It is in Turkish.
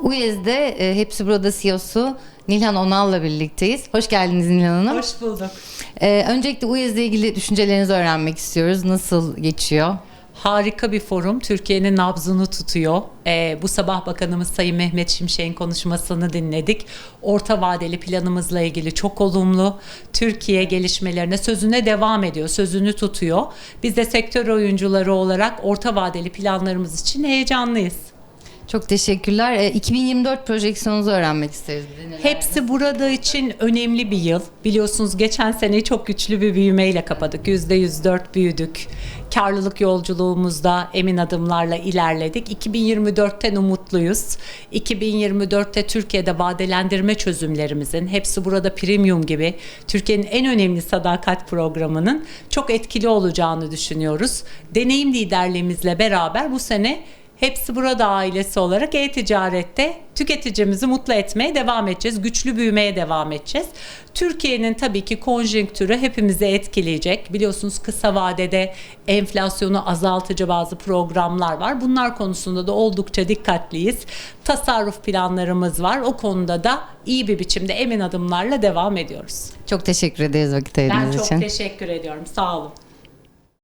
UEZ'de e, Hepsi Burada CEO'su Nilhan Onal'la birlikteyiz. Hoş geldiniz Nilhan Hanım. Hoş bulduk. E, öncelikle UEZ'le ilgili düşüncelerinizi öğrenmek istiyoruz. Nasıl geçiyor? Harika bir forum. Türkiye'nin nabzını tutuyor. Ee, bu sabah Bakanımız Sayın Mehmet Şimşek'in konuşmasını dinledik. Orta vadeli planımızla ilgili çok olumlu. Türkiye gelişmelerine sözüne devam ediyor. Sözünü tutuyor. Biz de sektör oyuncuları olarak orta vadeli planlarımız için heyecanlıyız. Çok teşekkürler. E, 2024 projeksiyonunuzu öğrenmek isteriz. Neler- Hepsi burada için önemli bir yıl. Biliyorsunuz geçen seneyi çok güçlü bir büyümeyle kapadık. %104 büyüdük. Karlılık yolculuğumuzda emin adımlarla ilerledik. 2024'ten umutluyuz. 2024'te Türkiye'de vadelendirme çözümlerimizin hepsi burada premium gibi Türkiye'nin en önemli sadakat programının çok etkili olacağını düşünüyoruz. Deneyim liderliğimizle beraber bu sene Hepsi burada ailesi olarak e-ticarette tüketicimizi mutlu etmeye devam edeceğiz. Güçlü büyümeye devam edeceğiz. Türkiye'nin tabii ki konjonktürü hepimizi etkileyecek. Biliyorsunuz kısa vadede enflasyonu azaltıcı bazı programlar var. Bunlar konusunda da oldukça dikkatliyiz. Tasarruf planlarımız var. O konuda da iyi bir biçimde emin adımlarla devam ediyoruz. Çok teşekkür ederiz vakit Ben ayırdığınız çok için. teşekkür ediyorum. Sağ olun.